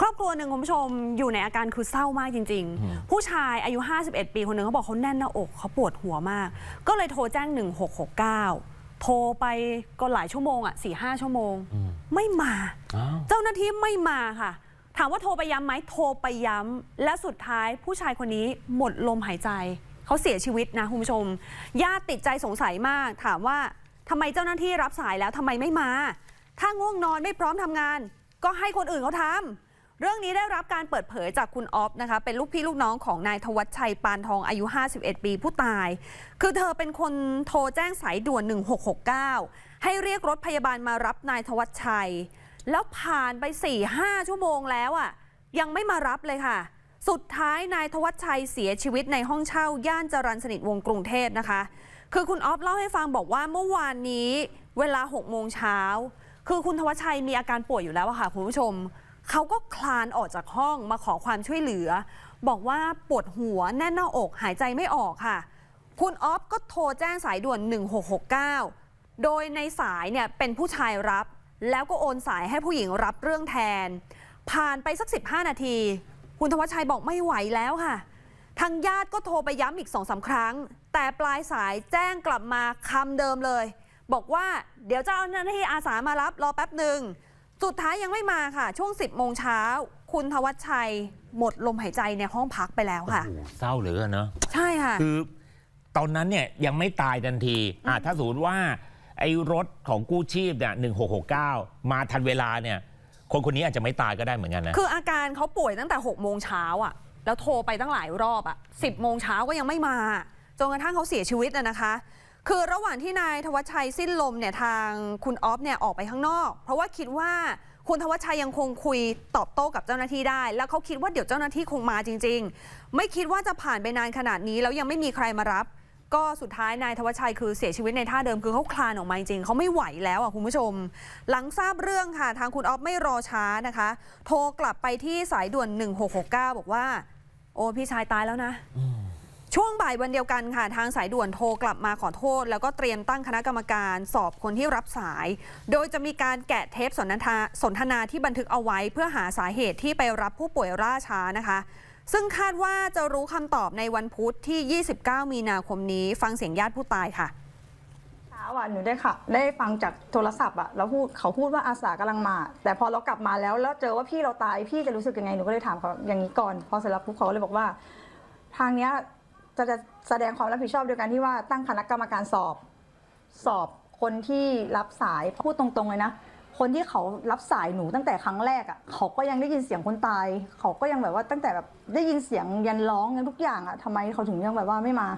ครอบครัวหนึ่งคุณผู้ชมอยู่ในอาการคือเศร้ามากจริงอืมๆผู้ชายอายุ 51 ปีคนหนึ่งเขาบอกเขาแน่นหน้าอกเขาปวดหัวมาก ก็เลยโทรแจ้ง 1669 โทรไปก็หลายชั่วโมงอะสี่ห้าชั่วโมงอืมไม่มาอ้าวเจ้าหน้าที่ไม่มาค่ะ ถามว่าโทรไปย้ำไหมโทรไปย้ำและสุดท้ายผู้ชายคนนี้หมดลมหายใจเขาเสียชีวิตนะคุณผู้ชมญาติติดใจสงสัยมาก ถามว่าทำไมเจ้าหน้าที่รับสายแล้วทำไมไม่มา ถ้าง่วงนอนไม่พร้อมทำงาน ก็ให้คนอื่นเขาทำ เรื่องนี้ได้รับการเปิดเผยจากคุณออฟนะคะ เป็นลูกพี่ลูกน้องของนายธวัชชัยปานทองอายุ 51 ปีผู้ตาย คือเธอเป็นคนโทรแจ้งสายด่วน 1669 ให้เรียกรถพยาบาลมารับนายธวัชชัย แล้วผ่านไป 4-5 ชั่วโมงแล้วอะยังไม่มารับเลยค่ะ สุดท้ายนายธวัชชัยเสียชีวิตในห้องเช่า ย่านจรัญสนิทวงศ์กรุงเทพนะคะ คือคุณออฟเล่าให้ฟังบอกว่าเมื่อวานนี้เวลา6โมงเช้าคือคุณธวัชชัยมีอาการป่วยอยู่แล้วค่ะคุณผู้ชม เขาก็คลานออกจากห้องมาขอความช่วยเหลือ บอกว่าปวดหัวแน่นหน้าอกหายใจไม่ออกค่ะ คุณออฟก็โทรแจ้งสายด่วน 1669 โดยในสายเนี่ยเป็นผู้ชายรับ แล้วก็โอนสายให้ผู้หญิงรับเรื่องแทน ผ่านไปสัก 15 นาที คุณธวัชชัยบอกไม่ไหวแล้วค่ะ ทางญาติก็โทรไปย้ำอีกสองสาครั้ง แต่ปลายสายแจ้งกลับมาคำเดิมเลย บอกว่าเดี๋ยวเจ้าหน้าที่อาสามารับรอแป๊บหนึ่ง สุดท้ายยังไม่มาค่ะ ช่วง 10โมงเช้า คุณธวัชชัยหมดลมหายใจในห้องพักไปแล้วค่ะ โอ้โหเศร้าเหลือเกินเนอะใช่ค่ะ คือตอนนั้นเนี่ยยังไม่ตายทันทีอะถ้าสมมติว่า ไอ้รถของกู้ชีพเนี่ย1669มาทันเวลาเนี่ย คนคนนี้อาจจะไม่ตายก็ได้เหมือนกันนะ คืออาการเขาป่วยตั้งแต่6โมงเช้าอะ แล้วโทรไปตั้งหลายรอบอะ10โมงเช้าก็ยังไม่มา จนกระทั่งเขาเสียชีวิตนะนะคะ คือระหว่างที่นายธวัชชัยสิ้นลมเนี่ยทางคุณออฟเนี่ยออกไปข้างนอก เพราะว่าคิดว่าคุณธวัชชัยยังคงคุยตอบโต้กับเจ้าหน้าที่ได้ แล้วเขาคิดว่าเดี๋ยวเจ้าหน้าที่คงมาจริง ๆ ไม่คิดว่าจะผ่านไปนานขนาดนี้แล้วยังไม่มีใครมารับ ก็สุดท้ายนายธวัชชัยคือเสียชีวิตในท่าเดิมคือเขาคลานออกมาจริงเขาไม่ไหวแล้วอะคุณผู้ชม หลังทราบเรื่องค่ะทางคุณออฟไม่รอช้านะคะ โทรกลับไปที่สายด่วน 1669 บอกว่า โอ้พี่ชายตายแล้วนะ ช่วงบ่ายวันเดียวกันค่ะ ทางสายด่วนโทรกลับมาขอโทษ แล้วก็เตรียมตั้งคณะกรรมการสอบคนที่รับสาย โดยจะมีการแกะเทปสนทนาสนทนาที่บันทึกเอาไว้ เพื่อหาสาเหตุที่ไปรับผู้ป่วยล่าช้านะคะ ซึ่งคาดว่าจะรู้คำตอบในวันพุธที่ 29 มีนาคมนี้ ฟังเสียงญาติผู้ตายค่ะเช้าอะหนูได้ค่ะ ได้ฟังจากโทรศัพท์อะแล้วพูดเขาพูดว่าอาสากำลังมา แต่พอเรากลับมาแล้วแล้วเจอว่าพี่เราตายพี่จะรู้สึกยังไงหนูก็เลยถามเขาอย่างนี้ก่อน พอเสร็จแล้วปุ๊บเขาเลยบอกว่า ทางเนี้ย จะจะแสดงความรับผิดชอบโดยการที่ว่าตั้งคณะกรรมการสอบ สอบคนที่รับสายพูดตรงๆเลยนะ คนที่เขารับสายหนูตั้งแต่ครั้งแรกอะเขาก็ยังได้ยินเสียงคนตาย เขาก็ยังแบบว่าตั้งแต่แบบได้ยินเสียงยันร้องยันทุกอย่างอะทำไมเขาถึงยังแบบว่าไม่มา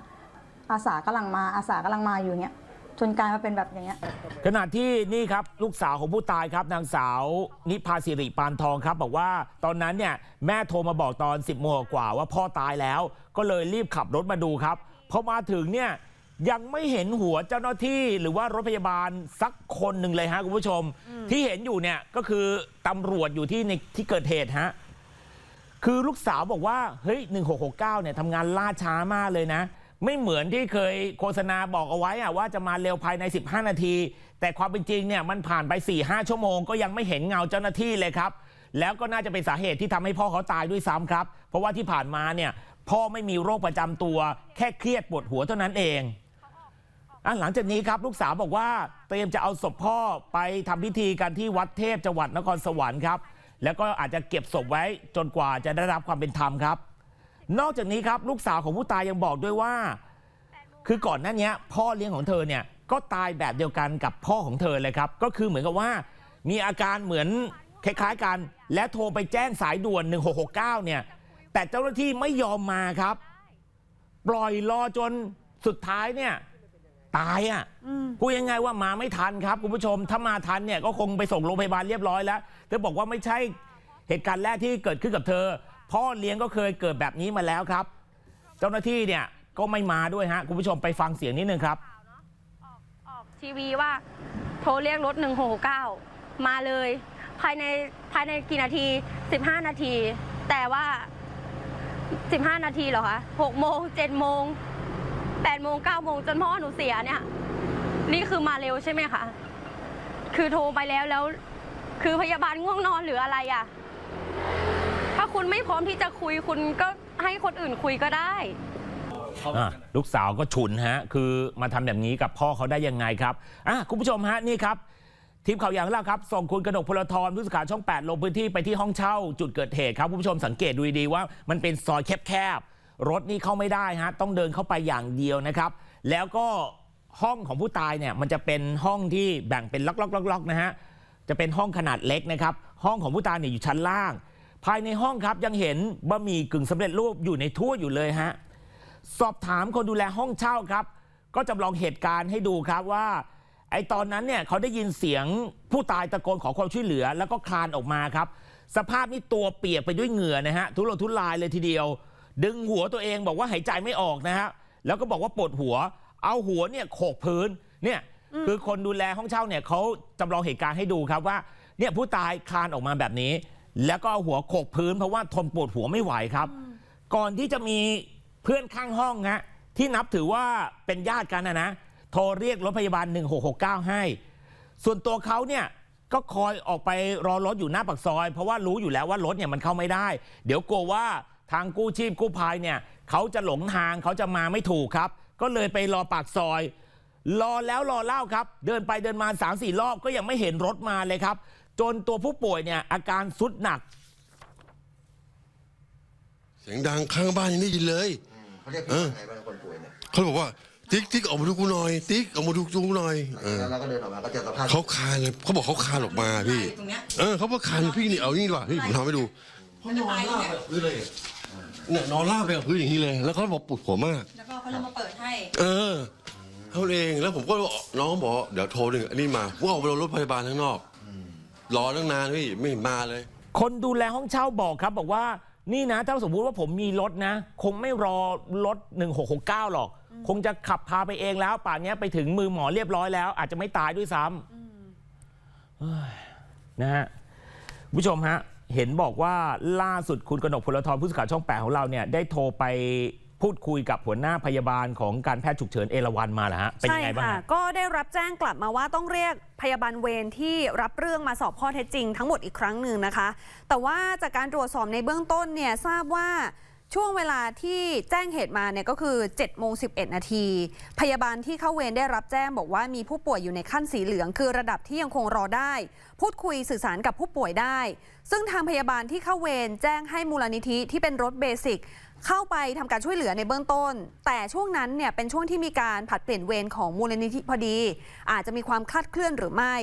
อาสากำลังมาอาสากำลังมาอยู่เงี้ย จนกลายมาเป็นแบบอย่างเงี้ย ขณะที่นี่ครับลูกสาวของผู้ตายครับนางสาวนิพาสิริปานทองครับ บอกว่าตอนนั้นเนี่ยแม่โทรมาบอกตอน 10โมงกว่าว่าพ่อตายแล้ว ก็เลยรีบขับรถมาดูครับพอมาถึงเนี่ยยังไม่เห็นหัวเจ้าหน้าที่หรือว่ารถพยาบาลสักคนหนึ่งเลยฮะคุณผู้ชม ที่เห็นอยู่เนี่ยก็คือตำรวจอยู่ที่ในที่เกิดเหตุฮะคือลูกสาวบอกว่าเฮ้ย1669เนี่ยทำงานล่าช้ามากเลยนะ ไม่เหมือนที่เคยโฆษณาบอกเอาไว้อะว่าจะมาเร็วภายใน 15 นาที แต่ความเป็นจริงเนี่ยมันผ่านไป 4-5 ชั่วโมงก็ยังไม่เห็นเงาเจ้าหน้าที่เลยครับ แล้วก็น่าจะเป็นสาเหตุที่ทำให้พ่อเขาตายด้วยซ้ำครับ เพราะว่าที่ผ่านมาเนี่ยพ่อไม่มีโรคประจำตัว แค่เครียดปวดหัวเท่านั้นเองอะหลังจากนี้ครับลูกสาวบอกว่าเตรียมจะเอาศพพ่อไปทำพิธีกันที่วัดเทพจังหวัดนครสวรรค์ครับ แล้วก็อาจจะเก็บศพไว้จนกว่าจะได้รับความเป็นธรรมครับ นอกจากนี้ครับลูกสาวของผู้ตายยังบอกด้วยว่า คือก่อนหน้านี้พ่อเลี้ยงของเธอเนี่ยก็ตายแบบเดียวกันกับพ่อของเธอเลยครับ ก็คือเหมือนกับว่า มีอาการเหมือนคล้ายๆกัน และโทรไปแจ้งสายด่วน 1669 เนี่ย แต่เจ้าหน้าที่ไม่ยอมมาครับ ปล่อยรอจนสุดท้ายเนี่ย ตายอะพูดยังไงว่ามาไม่ทันครับคุณผู้ชม ถ้ามาทันเนี่ยก็คงไปส่งโรงพยาบาลเรียบร้อยแล้ว เธอบอกว่าไม่ใช่เหตุการณ์แรกที่เกิดขึ้นกับเธอ พ่อเลี้ยงก็เคยเกิดแบบนี้มาแล้วครับ เจ้าหน้าที่เนี่ยก็ไม่มาด้วยฮะคุณผู้ชมไปฟังเสียงนิดนึงครับ ออกออกทีวีว่า โทรเรียกรถ 169 มาเลย ภายในภายในกี่นาที 15 นาที แต่ว่า 15 นาทีเหรอคะ6โมง7โมง8โมง9โมงจนพ่อหนูเสียเนี่ย นี่คือมาเร็วใช่ไหมคะ คือโทรไปแล้วแล้ว คือพยาบาลง่วงนอนหรืออะไรอะ่ะไม่พร้อมที่จะคุยคุณก็ให้คนอื่นคุยก็ได้ อะลูกสาวก็ฉุนฮะ คือมาทำแบบนี้กับพ่อเขาได้ยังไงครับอะคุณผู้ชมฮะนี่ครับ ทีมข่าวอย่างเราครับ ส่งคุณกนกพลทรผู้สื่อข่าวช่อง 8 ลงพื้นที่ไปที่ห้องเช่า จุดเกิดเหตุครับ คุณผู้ชมสังเกตดูดีๆว่ามันเป็นซอยแคบๆ รถนี่เข้าไม่ได้ฮะ ต้องเดินเข้าไปอย่างเดียวนะครับ แล้วก็ห้องของผู้ตายเนี่ยมันจะเป็นห้องที่แบ่งเป็นล็อกๆๆๆนะฮะ จะเป็นห้องขนาดเล็กนะครับ ห้องของผู้ตายเนี่ยอยู่ชั้นล่าง ภายในห้องครับยังเห็นบะหมี่กึ่งสำเร็จรูปอยู่ในถ้วยอยู่เลยฮะสอบถามคนดูแลห้องเช่าครับ ก็จำลองเหตุการณ์ให้ดูครับว่า ไอตอนนั้นเนี่ยเขาได้ยินเสียงผู้ตายตะโกนขอความช่วยเหลือ แล้วก็คลานออกมาครับ สภาพนี่ตัวเปียกไปด้วยเหงื่อนะฮะทุรนทุรายเลยทีเดียว ดึงหัวตัวเองบอกว่าหายใจไม่ออกนะฮะแล้วก็บอกว่าปวดหัว เอาหัวเนี่ยโขกพื้นเนี่ยคือคนดูแลห้องเช่าเนี่ยเขาจำลองเหตุการณ์ให้ดูครับว่าเนี่ยผู้ตายคลานออกมาแบบนี้ แล้วก็เอาหัวโขกพื้นเพราะว่าทนปวดหัวไม่ไหวครับ ก่อนที่จะมีเพื่อนข้างห้องฮะที่นับถือว่าเป็นญาติกันนะนะโทรเรียกรถพยาบาล 1669 ให้ ส่วนตัวเขาเนี่ยก็คอยออกไปรอรถอยู่หน้าปากซอย เพราะว่ารู้อยู่แล้วว่ารถเนี่ยมันเข้าไม่ได้ เดี๋ยวกลัวว่าทางกู้ชีพกู้ภัยเนี่ยเขาจะหลงทางเขาจะมาไม่ถูกครับ ก็เลยไปรอปากซอย รอแล้วรอเล่าครับ เดินไปเดินมา3ามสี่รอบก็ยังไม่เห็นรถมาเลยครับ จนตัวผู้ป่วยเนี่ยอาการสุดหนัก เสียงดังข้างบ้านยังได้ยินเลย เขาเรียกพี่ว่าไงบ้างคนป่วยเนี่ยเขาบอกว่า ติ๊กติ๊กออกมาดูกูหน่อย ติ๊กออกมาดูกูหน่อยเออแล้วเราก็เดินออกมาก็เจอสภาพเขาคานเลยเขาบอกเขาคานออกมาพี่เออเขาบอกคานพี่นี่เอานี่ดีกว่าพี่ผมทำให้ดูเขานอนราบไปกับพื้นเลยเนี่ยนอนราบไปกับพื้นอย่างนี้เลย แล้วเขาบอกปวดหัวมาก แล้วก็เขาเลยมาเปิดให้ เออเขาเองแล้วผมก็น้องบอกเดี๋ยวโทรหนึ่งอันนี้มาว่าออกไปรอรถพยาบาลข้างนอก รอตั้งนานพี่ไม่เห็นมาเลย คนดูแลห้องเช่าบอกครับ บอกว่านี่นะ ถ้าสมมุติว่าผมมีรถนะ คงไม่รอรถ 1669 หรอก คงจะขับพาไปเองแล้ว ป่านนี้ไปถึงมือหมอเรียบร้อยแล้ว อาจจะไม่ตายด้วยซ้ำเฮ้ยนะฮะคุณผู้ชมฮะ เห็นบอกว่าล่าสุดคุณกนกพลทรผู้สื่อข่าวช่องแปดของเราเนี่ยได้โทรไป พูดคุยกับหัวหน้าพยาบาลของการแพทย์ฉุกเฉินเอราวันมาแล้วฮะเป็นยังไงบ้างค่ะฮะก็ได้รับแจ้งกลับมาว่าต้องเรียกพยาบาลเวรที่รับเรื่องมาสอบข้อเท็จจริงทั้งหมดอีกครั้งหนึ่งนะคะ แต่ว่าจากการตรวจสอบในเบื้องต้นเนี่ยทราบว่า ช่วงเวลาที่แจ้งเหตุมาเนี่ยก็คือ7โมง11 นาที พยาบาลที่เข้าเวรได้รับแจ้งบอกว่ามีผู้ป่วยอยู่ในขั้นสีเหลือง คือระดับที่ยังคงรอได้ พูดคุยสื่อสารกับผู้ป่วยได้ ซึ่งทางพยาบาลที่เข้าเวรแจ้งให้มูลนิธิที่เป็นรถเบสิกเข้าไปทำการช่วยเหลือในเบื้องต้น แต่ช่วงนั้นเนี่ยเป็นช่วงที่มีการผัดเปลี่ยนเวรของมูลนิธิพอดี อาจจะมีความคลาดเคลื่อนหรือไม่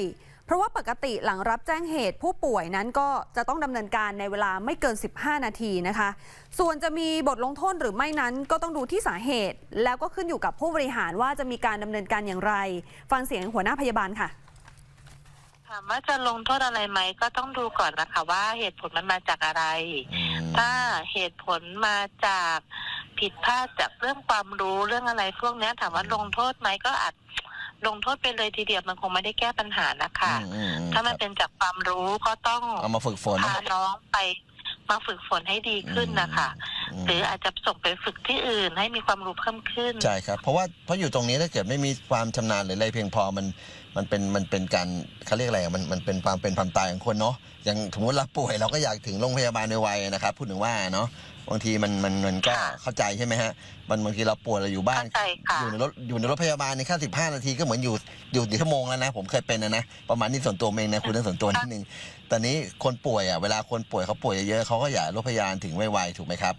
เพราะว่าปกติหลังรับแจ้งเหตุผู้ป่วยนั้นก็จะต้องดำเนินการในเวลาไม่เกิน 15 นาทีนะคะ ส่วนจะมีบทลงโทษหรือไม่นั้นก็ต้องดูที่สาเหตุ แล้วก็ขึ้นอยู่กับผู้บริหารว่าจะมีการดำเนินการอย่างไร ฟังเสียงหัวหน้าพยาบาลค่ะถามว่าจะลงโทษอะไรไหมก็ต้องดูก่อนนะคะว่าเหตุผลมันมาจากอะไร ถ้าเหตุผลมาจากผิดพลาดจากเรื่องความรู้เรื่องอะไรพวกเนี้ยถามว่าลงโทษไหมก็อาจ ลงโทษไปเลยทีเดียวมันคงไม่ได้แก้ปัญหานะคะ อืมอืมถ้ามันครับเป็นจากความรู้ก็ต้องเอามาฝึกฝน พาน้องไปมาฝึกฝนให้ดีขึ้นนะคะอืม หรืออาจจะส่งไปฝึกที่อื่นให้มีความรู้เพิ่มขึ้น ใช่ครับ เพราะว่าเพราะอยู่ตรงนี้ถ้าเกิดไม่มีความชำนาญหรืออะไรเพียงพอมันมันเป็นมันเป็นการเขาเรียกอะไรอะมันมันเป็นความเป็นความตายของคนเนาะอย่างสมมติเราป่วยเราก็อยากถึงโรงพยาบาลในวัยๆนะครับพูดถึงว่าเนาะบางทีมันมันมันก็ค่ะเข้าใจใช่ไหมฮะมันบางทีเราป่วยเราอยู่บ้าน เข้าใจค่ะ อยู่ในรถอยู่ในรถพยาบาลในแค่สิบห้านาทีก็เหมือนอยู่อยู่อยู่ชั่วโมงแล้วนะผมเคยเป็นนะนะประมาณนี้ส่วนตัวเองนะคุณเรื่องส่วนตัวนิดนึงตอนนี้คนป่วยอะเวลาคนป่วยเขาป่วยเยอะๆเขาก็อยากให้รถพยาบาลถึงไวๆถูกไหมครับ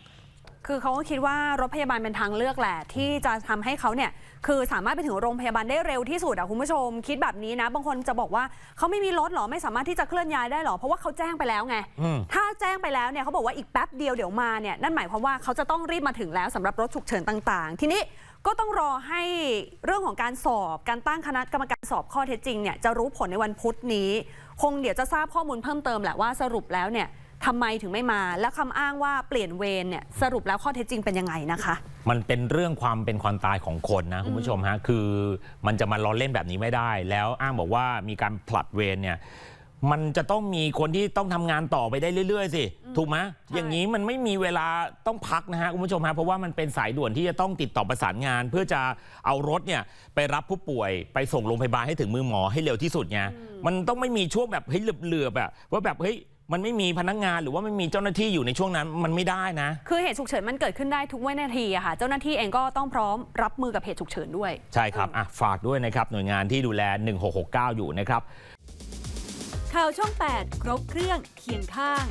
คือเขาก็คิดว่ารถพยาบาลเป็นทางเลือกแหละ ที่จะทำให้เขาเนี่ยคือสามารถไปถึงโรงพยาบาลได้เร็วที่สุดอะคุณผู้ชม คิดแบบนี้นะ บางคนจะบอกว่าเขาไม่มีรถหรอไม่สามารถที่จะเคลื่อนย้ายได้หรอเพราะว่าเขาแจ้งไปแล้วไงอืมถ้าแจ้งไปแล้วเนี่ยเขาบอกว่าอีกแป๊บเดียวเดี๋ยวมาเนี่ยนั่นหมายความว่าเขาจะต้องรีบมาถึงแล้วสำหรับรถฉุกเฉินต่างๆ ทีนี้ก็ต้องรอให้เรื่องของการสอบการตั้งคณะกรรมการสอบข้อเท็จจริงเนี่ยจะรู้ผลในวันพุธนี้ คงเดี๋ยวจะทราบข้อมูลเพิ่มเติมแหละว่าสรุปแล้วเนี่ย ทำไมถึงไม่มา และคำอ้างว่าเปลี่ยนเวรเนี่ยสรุปแล้วข้อเท็จจริงเป็นยังไงนะคะ มันเป็นเรื่องความเป็นความตายของคนนะคุณผู้ชมฮะคือมันจะมาล้อเล่นแบบนี้ไม่ได้ แล้วอ้างบอกว่ามีการผลัดเวรเนี่ยมันจะต้องมีคนที่ต้องทำงานต่อไปได้เรื่อย ๆ สิ ถูกไหมอย่างนี้มันไม่มีเวลาต้องพักนะฮะคุณผู้ชมฮะเพราะว่ามันเป็นสายด่วนที่จะต้องติดต่อประสานงาน เพื่อจะเอารถเนี่ยไปรับผู้ป่วยไปส่งโรงพยาบาลให้ถึงมือหมอให้เร็วที่สุดไงมันต้องไม่มีช่วงแบบเฮ้ยเหลือบๆอะว่าแบบเฮ้ย มันไม่มีพนักงานหรือว่าไม่มีเจ้าหน้าที่อยู่ในช่วงนั้นมันไม่ได้นะ คือเหตุฉุกเฉินมันเกิดขึ้นได้ทุกวินาทีอะค่ะ เจ้าหน้าที่เองก็ต้องพร้อมรับมือกับเหตุฉุกเฉินด้วย ใช่ครับอะฝากด้วยนะครับหน่วยงานที่ดูแล 1669 อยู่นะครับ ข่าวช่อง 8 ครบเครื่องเคียงข้าง